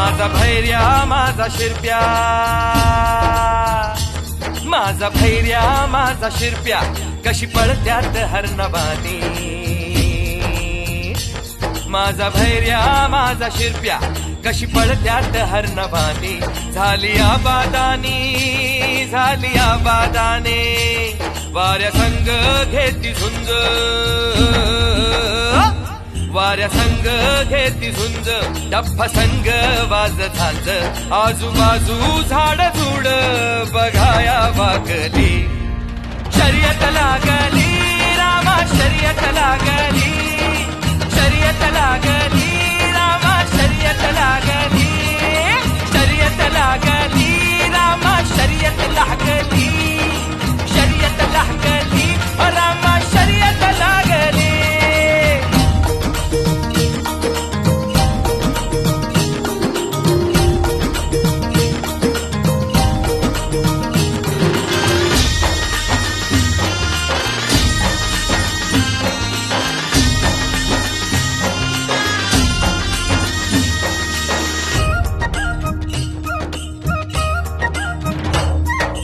माझा भैर्या माझा शिरप्या. माझा भैर्या माझा शिरप्या. कशी पळत्यात हरणबानी. माझा भैर्या माझा शिरप्या. कशी पळत्यात हरणबानी. झाली आबादानी झाली आबादाने. वाऱ्या संग घेती झुंज. वाऱ्या संग घेती झुंज डप्पा संग वाज झांज आजूबाजू झाड झुड बघाया वागली. शर्यत लागली.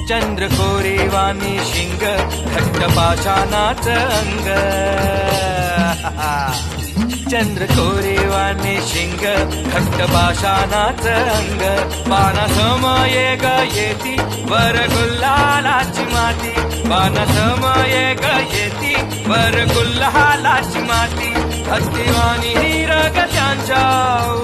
चंद्र कोरेवानी शिंग खट्ट पाषाणाच अंग. चंद्र कोरेवाने शिंग खट्ट पाषाणाच अंग. पाना समये ग येती वर गुल्हालाची माती. पाना समये ग येती वर गुल्हालाची माती. हत्तीवानी हिरग त्यांच्या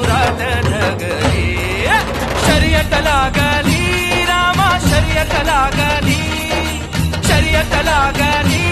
I got you.